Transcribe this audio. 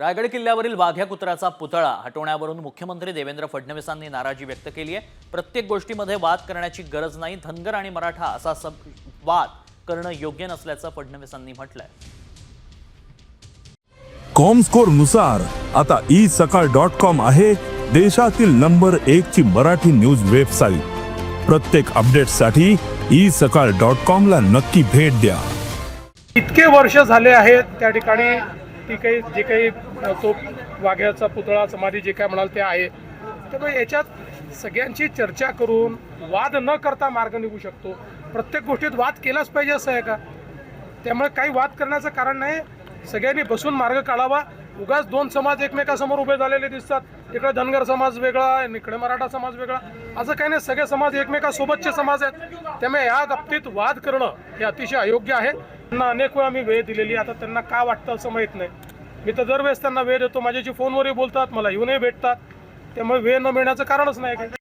रायगड किल्ल्यावरील वाघ्या कुत्र्याचा पुतळा हटवण्यावरून मुख्यमंत्री देवेंद्र फडणवीसांनी नाराजी व्यक्त केली आहे. प्रत्येक गोष्टीमध्ये वाद करण्याची गरज नाही. धनगर आणि मराठा असा सब वाद करणं योग्य नसल्याचं फडणवीसांनी म्हटलंय. कॉमस्कोरनुसार आता ई सकाळ डॉट कॉम आहे. देशातील नंबर एक ची मराठी न्यूज वेबसाईट. प्रत्येक अपडेटसाठी ई सकाळ डॉट कॉम ला नक्की भेट द्या. इतके वर्ष झाले आहेत त्या ठिकाणी ती काही जे काही तो वाघ्याचा पुतळा समाधी जे काय म्हणाल ते आहे. त्यामुळे याच्यात सगळ्यांची चर्चा करून वाद न करता मार्ग निघू शकतो. प्रत्येक गोष्टीत वाद केलाच पाहिजे असं आहे का? त्यामुळे काही वाद करण्याचं कारण नाही. सगळ्यांनी बसून मार्ग काढावा. उगाच दोन समाज एकमेकासमोर उभे झालेले दिसतात. इकडे धनगर समाज वेगळा इकडे मराठा समाज वेगळा. असं काही नाही. सगळे समाज एकमेकासोबतचे समाज आहेत. त्यामुळे या बाबतीत वाद करणं हे अतिशय अयोग्य आहे. त्यांना अनेक वेळा मी वेळ दिलेली आता त्यांना का वाटतं असं माहीत नाही. मी तर दरवेळेस त्यांना वेळ देतो माझ्याशी फोनवरही बोलतात मला येऊनही भेटतात. त्यामुळे वेळ न मिळण्याचं कारणच नाही